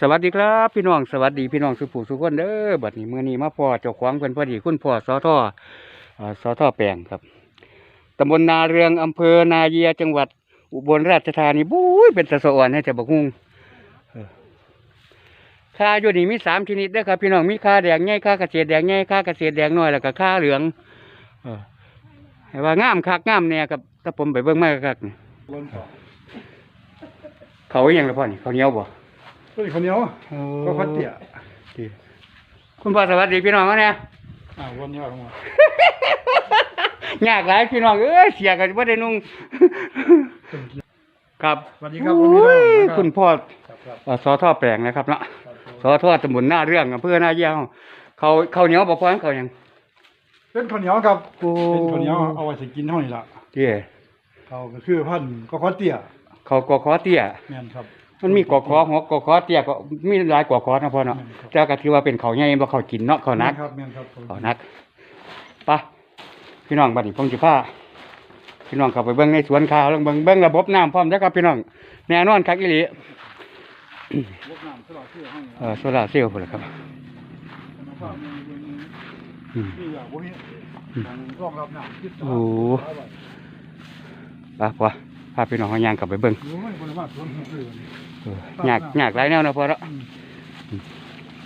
สวัสดีครับ พี่น้องสวัสดีพี่น้องสุภูสุขคนเด้อบัดนี้มื้อนี้มาพอเจ้าของเพิ่นพอดีคุณพ่อสอทออ่าสอท่อแปลงครับตำบลนาเรืองอำเภอนาเยียจังหวัด อุบลราชธานีบุ้ยเป็นตะสอ่อนให้จะบักฮุงค่าอยู่นี่มีสามชนิดเด้อครับพี่น้องมีค่าแดงใหญ่ค่าเกษตรแดงใหญ่ค่าเกษตรแดงน้อยแล้วก็ค่าเหลือง เออให้ว่างามคักงามแน่ครับ ถ้าผมไปเบิ่งมาคักๆนี่ล้นต่อเขาอหยังละพ่อนี่เขาวเหนียวบ่ตัวนี้คนเหนียวก็พัดเตี่ยดีคุณพ่อสวัสดีพี่น้องเขาเนี่ย อ่าวันนี้เอาลงมายากหลายพี่น้องเอ้ยเสียกันว่าได้นุ่ง ครับสวัสดีครับโอ้วันนี้ยเราคุณพ่อครับครับเอ่อสอท่อแปลงนะครับเนาะครับผมสอท่อตำบลหน้าเรื่องอำเภอหน้าเยี่ยวเขาเขาวเหนียวบ่พอเขาหยัง เป็นข้าวเหนียวครับโอ้ เป็นข้าวเหนียวเอาไว้ใส่กินเท่านี้ล่ะเตี้ย เขาก็คือพันธุ์ก็พัดเตี่ยเขากอคอเตี้ย แม่นครับ มันมีกอคอหัวกอคอเตี้ยก็มีหลายกอคอนะพ่อเนาะแม่นครับ แต่ก็ถือว่าเป็นเขาวใหญ่บ่เขากินเนาะเขานัก แม่ครับแม่นครับเขานักไปะพี่น้องบัดนี้ผมสิพาพี่น้องเข้าไปเบิ่งในสวนข้าวแล้วเบิ่งเบิ่งระบบน้ำพร้อมแล้วครับพี่น้องแน่นอนคักอีหลีรดน้ำตลอดที่ห้องนี้เออโซลาร์เซลล์พุ่นล่ะครับนะครับมีมีมีอืมมีอย่างพวกนี้ทางรองรับน้ำยึดโอ้ไปพอพาพี่น้องเขาย่างกลับไปเบิ่งรู้ไหมคนว่าสวนหัวเลยเออยากยากหลายแนวนะพอแล้ว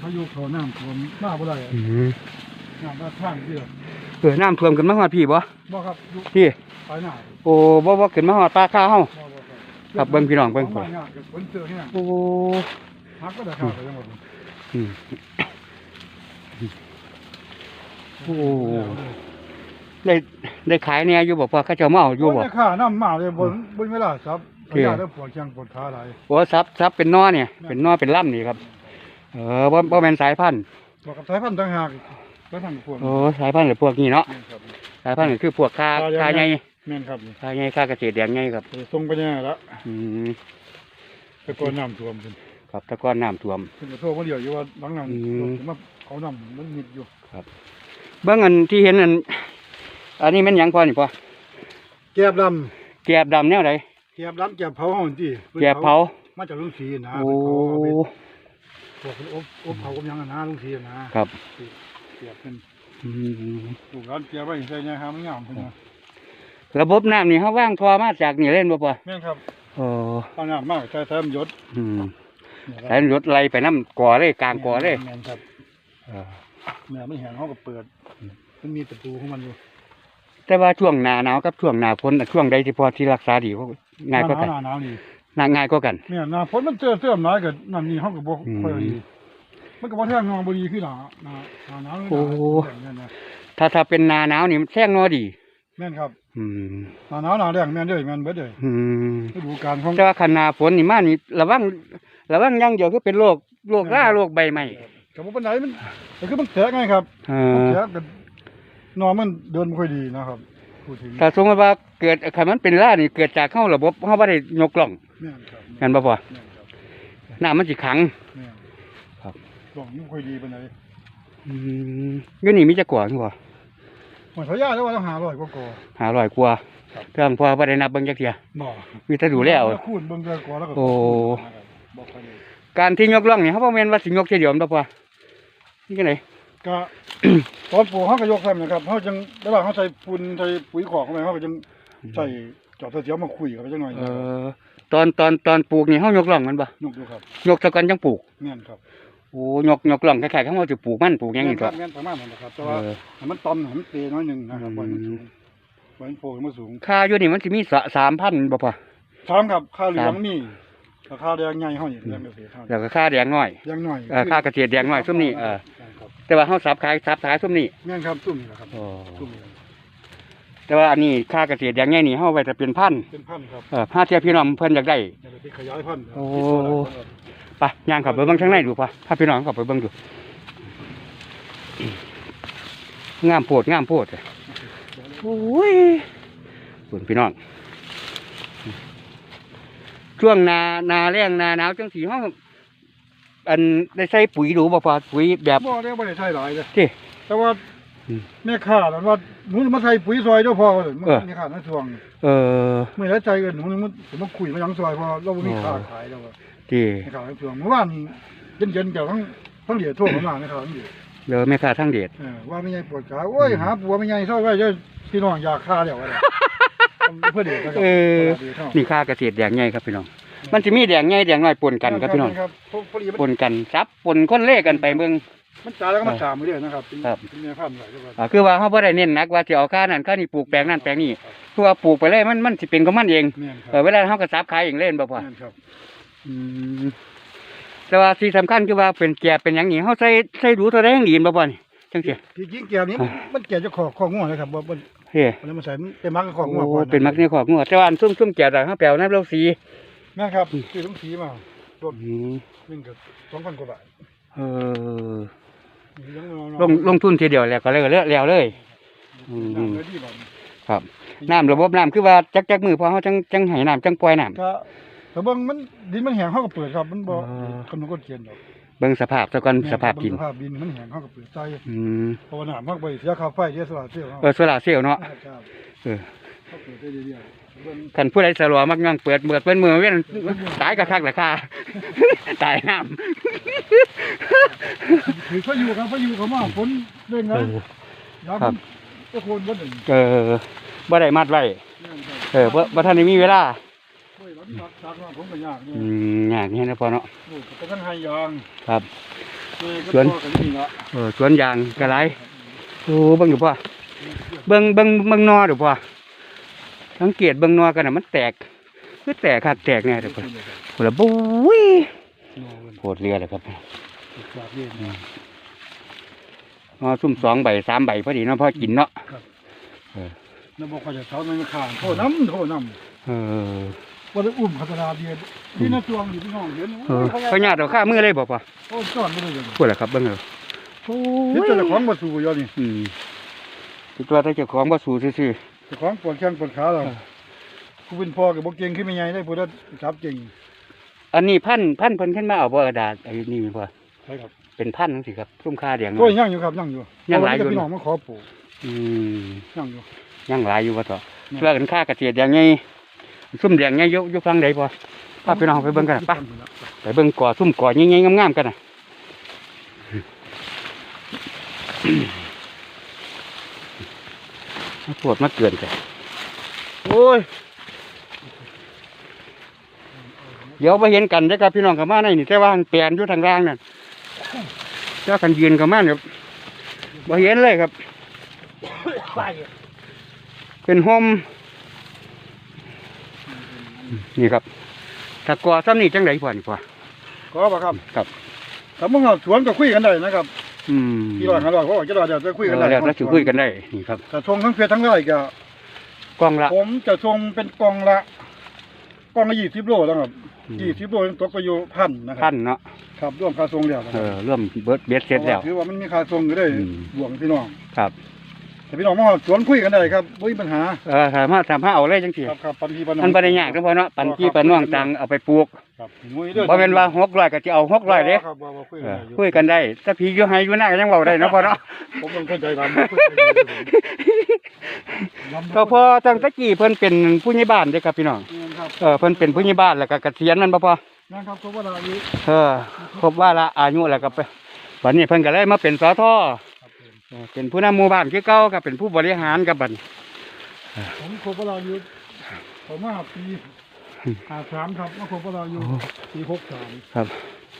พายุเขาน้ำท่วมมาบ่ได้อืมน้ำมาทางเดียวเออน้ำท่วมขึ้นมาฮอดพี่บ่บ่ครับอยู่พี่ไปหน้าโอ้บ่บ่ขึ้นมาฮอดปลาข้าวเฮาบ่บ่ครับครับเบิ่งพี่น้องเบิ่งขพุ่อนงบ้านเนี่ยฝนเจอเนี่ยโอ้ฮักก็ได้ข้าวไปทั้งหมดอืมโอ้ ได้ได้ขายแหน่อยู่บ่พอเขาเจ้ามาเอาอยู่บ่โข้าน้ำมาเลยบนบนเวลาครับเที่พยยาแล้วปวดแข้งปวดขาหลายโอ้ซับซับเป็นนอเนี่ย เป็นนอเป็นล่ำนี่ครับ เออบ่บ่แม่นสายพันธุ์บอกกับสายพันธุ์ต่างหากสายพันธุ์พวกโอ้สายพันธุ์หรือพวกนี้เนาะ แม่นครับ สายพันธุ์ก็คือพวกคาคาใหญ่คาใหญ่แม่นครับนี่คาใหญ่คาเกษตรแดงใหญ่ครับ ไปส่งไปเนี่ยละอืมไปปล่อยน้ำท่วมเพิ่นครับแตะก้อนน้ำท่วม เพิ่นก็โทรมาเดียวอยู่ว่าหลังนั้นอืม มาเอาน้ำมันมิดอยู่ เบื้องอันที่เห็นอัน อันนี้แมันหยังพอนี่พอแก็บลแกบดำแนวใดำแก็บลำแก็บเผาห้องที่แกบเผามาจากลุงศรีนะโอ้เพิ่นเผาเอาไปพวกเพิ่นอบอบเผากับหยังอะนะลุงศรีนะครับเก็บเป็นอืมลูกหลานเก็บไว้ใส่เนี่ยหามันงามเพิ่นนะระบบน้ำนี่เขาว่างทอมาจากนี่เล่นบ่พอแม่นครับโอ้เอาน้ำมากใส่ใส่มันหยศอืมเนี่ยครับสายรถไล่ไปน้ำก่อเลยกลางก่อเลยแม่นครับเออแม่ไม่แห้งเขาก็เปิด มันมีประตูของมันอยู่ แต่ว่าช่วงหนาหนาวกับช่วงหนาฝนน่ะช่วงใดที่พอที่รักษาดีเขาง่ายก็กันหน้าหนาวนี่น่าง่ายก็กัน เนี่ยหนาฝนมันเจอเสื่อมน้อยกับนั่นนี่เขาก็บอกอืม ค่อยดีมันก็บ่แท่งงองบ่ดีคือหน้าหนาหนาหนาวเลยโอ้หนาแม่นนะถ้าถ้าเป็นหนาหนาวนี่มันแท่งนอดี แม่นครับอืม หนาหนาวหนาแดงแม่นเด้อแม่นเบิดเด้ออืมฤดูกาลของ แต่ว่าคันหนาฝนนี่มานี่ระวังระวังอย่างเดียวคือเป็นโรคโรคราโรคใบไม้ก็บ่ปานใดมันก็คือมันแตกไงครับเอมันอแตกก็น อนมันเดินบ่ค่อยดีนะครับพูดถึงถ้าสมมติว่าเกิดคันมันเป็นล่านี่เกิดจากเข้าระบบเขาบ่ได้ยกล่องแม่นครับกันบ่พอแม่นครับน้ำมันสิขัง แม่นครับลองบ่ค่อยดีปานใดอืมอยู่นี่มีจักกว่าจังบ่มันเขายาแล้วว่าต้องหาร้อยกว่ากอหาร้อยกว่าครับเครื่องพอบ่ได้นับเบิ่งจักเที่ยบ่มีแต่ดูแล้วคูณเบิ่งเดือนกว่าแล้วก็โอ้ บ่ค่อยได้การที่ยกล่องนี่เขาบ่แม่นว่าสิยกทีเดียวมันบ่พอนี่จังได ก็ตอนปลูกเขาก็ยกใส่นะครับเขาจังระหว่างเขาใส่ฝุ่นใส่ปุ๋ยขอกเข้าไปเขาก็จังใส่จอดเสียวมาคุยกันจังหน่อยเออ ตอนตอนตอนปลูกนี่เฮายกล่องมันบ่ยกดูครับยกซะก่อนจังปลูกแม่นครับโอ้ยกยกล่องคล้ายๆเขาว่าสิปลูกมันปลูกหยังนี่คก็รับแม่นประมาณนั้นนะครับแต่เอว่าอให้มันตอมให้มันเปรย์น้อยหนึงนะครับอืมปล่อยมันสูงปล่อยมันโผล่ขึ้นมาสูงค่าอยู่นี่มันสิมีสะ3,000บ่พอถามครับค่าเหลือครังบมี ราคาแดงใหญ่เฮานี่แดงเกษตรเฮาแล้วก็ค่าแดงน้อยแดงน้อยเออค่าเกษตรแดงน้อยซุมนี้เออแม่นครับแต่ว่าเฮาสับขายสับขายซุมนี้แม่นครับซุ่มนี่แหละครับอ๋อซุ่มนี่แหละแต่ว่าอันนี้ค่าเกษตรแดงใหญ่นี่เฮาไว้แต่เป็นพันธุ์เป็นพันธุ์ครับเออถ้าเทียบพี่น้องเพิ่นอยากได้เดี๋ยวไปขยายพันธุ์โอ้ไปย่างเขับไปเบิ่งข้างในดูป่ะพาพี่น้องเขับไปเบิ่งดูงามโพดงามโพดอะโอ้ยคุณพี่น้อง ช่วงนานาแรงนาหนาวจังสีห้องอันได้ใส่ปุ๋ยดูบ่พอปุ๋ยแบบบ่ได้บ่ได้ใช้หลายเลยที่ แต่ว่าอืมแม่ค้านั่นว่าหนูมาใส่ปุ๋ยซอยเจ้าพ่อว่าซั่นเออ แม่ค้านั่นทวงเออ เมื่อไรใจกันหนูนี่มันสิมาคุยมาหยังซอยเพอเราบ่มีค่าขายแล้วว่าที่แม่ค้านั่นทวงเมื่อวานนี้เย็นๆเจ้าทั้งทั้งเดียดโทรเข้ามาแม่ค้าทั้งเดียดเดี๋ยวแม่ค้าทั้งเดชเออว่าไม่ใหญ่ปวดขาโอ้ยหาปัวไม่ใหญ่ซอยไว้เด้อพี่น้องอยากฆ่าแล้วว่า เพื่อเดียดนะครับเออเพื่อเดียดเท่านี่ค่าเกษตรแดงใหญ่ครับพี่น้อง มันจะมีแดงใหญ่แดงน้อยปนกันครับพี่น้อง ครับพอพอดีมันปนกันซับปนคนเล่กันไปเบิ่ง มันจ่ายแล้วก็มาถามมาเรื่อยนะครับเป็นครับ เป็นแม่พันธุ์หลายก็ว่าอ่าคือว่าเฮาบ่ได้เน้นหนักว่าสิเอาค่านั้นค่านี้ปลูกแปลงนั้นแปลงนี้คือว่าปลูกไปเลยมันมันสิเป็นของมันเองแม่นคเอรัอบเวลาเฮาก็ซับขายเองเล่นบ่พอแม่นครับอืมแต่ว่าที่สำคัญคือว่าเป็นแก่เป็นหยังนี่เฮาใส่ใส่ดูเท่าใดยังดีบ่บ่นี่ จังซี่ที่จริงแก้วนี้มันมันแก่จะขอของง่วงเลยครับว่ามันเฮ้มันมาใส่เป็นมักกับของง่วงโอ้ก่อนเป็นมักในขอกงัวแต่ว่าอันซุ่มๆแก่ดอกเฮาแปลวน้ำเราสีแม่นครับคือต้องสีมาอืมหนึ่งกับสองพันกว่าบาทเออยังลงลงทุนทีเดียวแล้วก็เลยก็เลือกแล้วเลยอืมน้ำเลยดีบ่ครับน้ำระบบน้ำคือว่าจักจักมือพอเฮาจังจังให้น้ำจังปล่อยน้ำก็แต่เบิ่งมันดินมันแห้งเฮาก็เปิดครับ มันบ่อ๋อคำนวณกฎเกณฑ์ดอก เบิ่งสภาพซะก่อนสภาพดิน สภาพดินมันแห้งเฮาก็เปิดใจอืมเพราะว่าน้ำเฮาก็ไปเสียค่าไฟเสียสละเสียเฮาเออโซลาร์เซลล์เนาะครับเออเฮาเปิดได้เรื่อยๆเบิ่งคันผู้ใดสะลวมักย่องเปิดเปิดเปิ้นมือเว้นตายกะคักราคาตายน้ำถือเขาอยู่ครับเขาอยู่เขามาฝนเร่งเอนะอยามครัมับนตะโกนบ่ได้เออบ่ได้มัดไว้แม่นครับเออบ่บ่ทันได้มีเวลา โอ้ยรับซักซักมาผมก็ยากนี่อืมยากนี่นะพ่อเนาะโอ้ยก็ต้องให้ยางครับ เอ้ยก็สวน พอกันนี่ละเออสวนยางก็หลายโอ้เบิ่งดูพ่อเบิ่งเบิ่งเบิ่งนอดูพ่อสังเกตเบิ่งนอกันน่ะมันแตกคือแตกคักแตกแน่เด้อพ่อพุ่นละบุ้ยโคตรเรือเลยครับจากเย็นนอซุ่มสองใบสามใบพอดีเนาะพ่อกินเนาะ แล้วบอกเขาจะเช้ามันขาดโทษน้ำโทษน้ำเออ ว่าได้อุ้มพัฒนาเดียนนี่น่าจวงอยู่ที่ห้องเห็นเออเขาญาติเอาข้ามือเลยบ่พ่อโอ้ยจอดไม่ได้เลยพูดแล้วครับเบิ่งเอาโอ้นี่ยเจ้าของมาสู่อยอนี่อืมคิดว่าถ้าเจ้าของบ่สู้ซื่อเจ้าของปวดแข้งปวดขาเราผู้เป็นพ่อกับบ่เก่งขึ้นไม่ใหญ่ได้ผู้ได้จับเก่งๆอันนี้พันธุ์พันธุ์เพิ่นขึ้นมาเอาบ่กระดาษไอ้นี่พ่อใช่ครับเป็นพันธุ์จังซี่ครับซุ่มค่าเดียงโอ้ยยังอยู่ครับยังอยู่ยังหลายอยู่เพระว่พี่น้องมาขอปลูกอืมยังอยู่ยังหลายอยู่ว่าต่ออืมเพื่อกันค่าเกษตรอย่างไง ซุ่มแดงไงอยู่อยู่ฟังใดพอพาพี่น้องไปเบิ่งกันน่ะไปไปเบิ่งก่อซุ่มก่อใหญ่ๆงามๆกันนะมาปวดมาเกินกันโอ้ยเดี๋ยวไปเห็นกันเด้ครับพี่น้องกับมาในนี่แต่ว่าเปลี่ยนอยู่ทางล่างนั่นเจ้ากันยืนกับมาเนี่ยบ่เห็นเลยครับเป็นโฮม นี่ครับถ้ากอซ้ำนี่จังไดพ่อนี่พ่อขอป่ะครับครับถ้ามึงเอาสวนก็คุยกันได้นะครับอืมกี่ร้อยห้าร้อยเขาบอกจะร้อยเดี๋ยวจะคุยกันได้เออแล้วแล้วสิคุยกันได้นี่ครับแต่ทรงทั้งเฟียทั้งไร่ก็กล้องละ ผมจะทรงเป็นกล่องละกล่องละยี่สิบโลแล้วครับอืมยี่สิบโลตกไปอยู่พันนะครัพับนเนาะครับร่วมค่าทรงแล้วนะเอครับอเริ่มเบิดเบ็ดเสร็จแล้วถือว่ามันมีค่าทรงอยู่ได้อืมบวกพี่น้องครับ แต่พี่น้องมาสวนคุยกันได้ครับไม่มีปัญหาเออสามารถทำให้เอาเลยจังซี่ครับครับปันพี่ปันน้องมันบ่ได้ยากเด้อพ่อเนาะปันพี่ปันน้องตังเอาไปปลูกครับงุ้ยเด้อบ่แม่นว่า600ก็สิเอา600เด้ครับว่าว่าคุยเอกันอได้อยู่คุยกันได้ถ้าพี่อยู่ให้อยู่หน้าก็ยังเว้าได้เนาะพ่อเนาะผมเป็นคนใจดำคุยกันได้อยู่ก็พอตั้งแตะกี้เพิ่นเป็นผู้ใหญ่บ้านเด้อครับพี่น้องครับเออเพิ่นเป็นผู้ใหญ่บ้านแล้วก็เกษียณนั่นบ่พอนะครับเพราะว่าเราอยู่เออครบว่าละอายุแล้วก็ไปวันนี้เพิ่นก็เลยมาเป็นสทครับผม เออเป็นผู้นำหมู่บ้านคือเก่าก็เป็นผู้บริหารกับบัดนี้ผมคบว่าเราอยู่ผมมาปีห้าสามครับมาคบว่าเราอยู่ปีหกสามครับ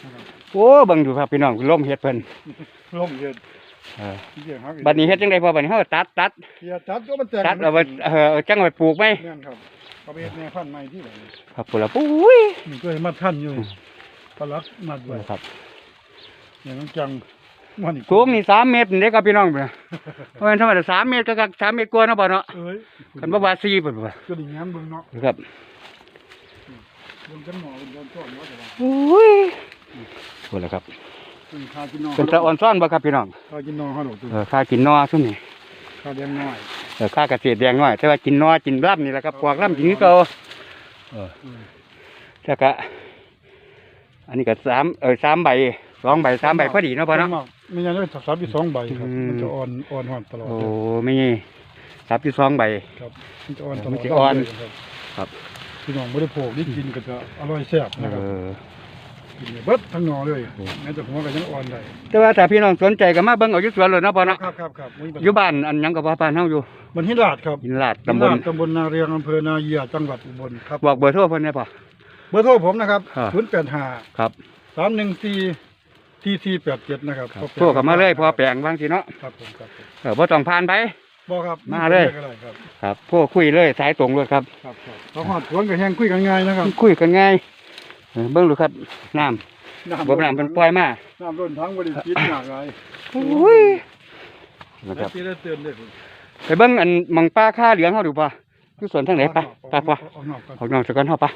นะครับโอ้เบิ่งดูครับพี่น้องล่มเฮ็ดเพิ่นร่มเย็นเออเยี่ยงครับบัดนี้เฮ็ดจังไดพอบัดนี้เฮาตัดตัดเสียจัดก็มันแตกตัดเอาไว้เออจังเอาไว้ปลูกไหมแม่นครับเอาไปเฮ็ดแม่พันธุ์ใหม่ที่ไหนครับพุ่นละปุ้ยนี่ก็เห็นมาท่านอยู่ปลักมัดไว้ครับอย่างนั้นจัง มันอีกสูงนี่3เมตรนี่เด้อครับพี่น้องเด้อเพราะฉะนั้นธรรมดา3เมตรก็ก็3เมตรกว่าเนาะบ่เนาะเอ้ยคันบ่ว่า4เพิ่นว่าก็ดิ่งงั้นเบิ่งเนาะครับเบิ่งกันหมอเบิ่งกันต้นเนาะแต่ว่าปุ้ยพุ่นละครับเพิ่นคากินนอนเป็นตะอ่อนซ่อนบ่ครับพี่น้องคากินนอนเฮาดอกตัวเออค่ากินนอซุมนี่คาแดงน้อยเออค่าเกษตรแดงน้อย แต่ว่ากินนอกินร่ำนี่แหละครับพวกร่ำกินคือเก่าเอออืมแล้วก็อันนี้ก็สามเออสามใบสองใบสามใบพอดีเนาะพ่อเนาะ ไม่งั้นจะสับอยู่สองใบครับ อืม มันจะอ่อนอ่อนหอนตลอดโอ้เลยไม่สับอยู่สองใบ ครับ มันจะอ่อนตลอดมันจะอ่อนเลยครับครับ พี่น้องไม่ได้โผล่ได้กินก็จะอร่อยแซ่บนะครับเออกินเนี่ยเบิดทั้งหนอเลยโอ้ แม้แต่หัวก็ยังอ่อนได้แต่ว่าถ้าพี่น้องสนใจก็มาเบิ่งเอาอยู่สวนเลยเนาะพ่อเนาะครับครับครับมีปัญอหายู่บ้านอันหยังกับว่าบ้านเฮาอยู่มันหินลาดครับหินลาดตำบลหินลาดตำบลนาเรียงอำเภอนาเยียจังหวัดอุบลครับบอกเบอร์โทรเพิ่นได้ป่ะ เบอร์โทรผมนะครับ ครับศูนย์แปดห้าครับสามหนึ่งสี่ ทีทีแปดเจ็ดนะครับครับโทรเข้ามาเลยพอแปลงบางทีเนาะครับผมครับผมเออบ่ต้องผ่านไป บอกครับมาเลยก็ได้ครับครับพวกคุยเลยสายตรงเลยครับ ครับครับเราหอดสวนกับแห้งคุยกันง่ายนะครับคุยกันง่ายเออเบิ่งดูครับน้ำบ่น้ำเพิ่นปล่อยมาน้ำล้นทั้งบริจิตหนักไรโอ้ยนะครับ ที่ได้เตือนเลยไปเบิ่งอันหมังป้าค่าเหลืองเฮาดูป่ะอยู่สวนทางไหนป่ะป่ะป่ะเอาหนอกก่อนออกนอกสักกันเฮาป่ะ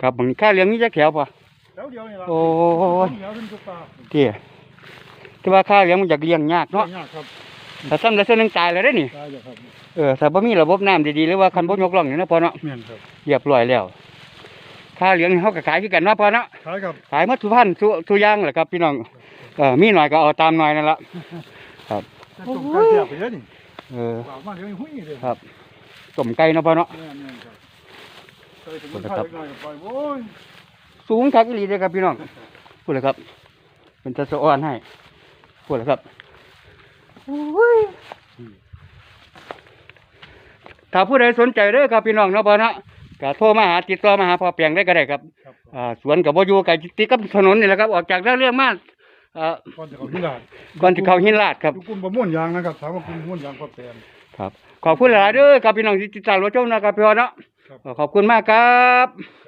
ครับบางค่าเหลืองนี่จักแถวป่ะ แล้วเดียวนี่ละโอ้ยเดี๋ยวขึ้นทุกปลาเที่ยแต่ว่าค่าเหลืองมันอยากเลี้ยงยากเนาะยากครับถ้าซ้ำแล้วเส้นนึงตายเลยเด้นี่ได้อยู่ครับเออถ้าบ่มีระบบน้ำดีๆหรือว่าคันบ่ยกล่องนี่นะพอเนาะเมียนครับเรียบร้อยแล้วค่าเหลืองนี่เฮาก็ขายคือกันเนาะพอเนาะขายครับขายหมดทุกพันธุ์ทุกทุกอย่างแหละครับพี่น้องเออมีหน่อยก็เอาตามหน่อยนั่นละแต่ต้มไก่เสียบไปเยอะนี่เออเปล่ามากเดี๋ยวนี้หุ้ยเลยครับต้มไก่เนาะพอเนาะแม่นแม่นครับใส่สมุนไพรเล็กน้อยก็ไปโว้ยสูงคักอีหลีเด้อครับพี่น้องพูดเลยครับ เป็นตะสะอ้อนให้พูดเลยครับโอ้ยถ้าผู้ใดสนใจเด้อครับพี่น้องเนาะพอเนาะก็โทรมาหาติดต่อมาหาพ่อเปียงได้ก็ได้ครับครับอ่าสวนกับบ่อยู่ไกลติดกับถนนนี่แหละครับออกจากเรื่องมากอ่าก่อนจะเข้าที่ลาดก่อนที่เขาหินลาดครับอยู่กลุ่มประม่วนยางนะครับถามว่ากลุ่มประม่วนยางก็แปลนครับขอบคุณหลายๆเด้อครับพี่น้องที่ติดตามรับชมนะครับพี่น้องเนาะครับขอบคุณมากครับครับ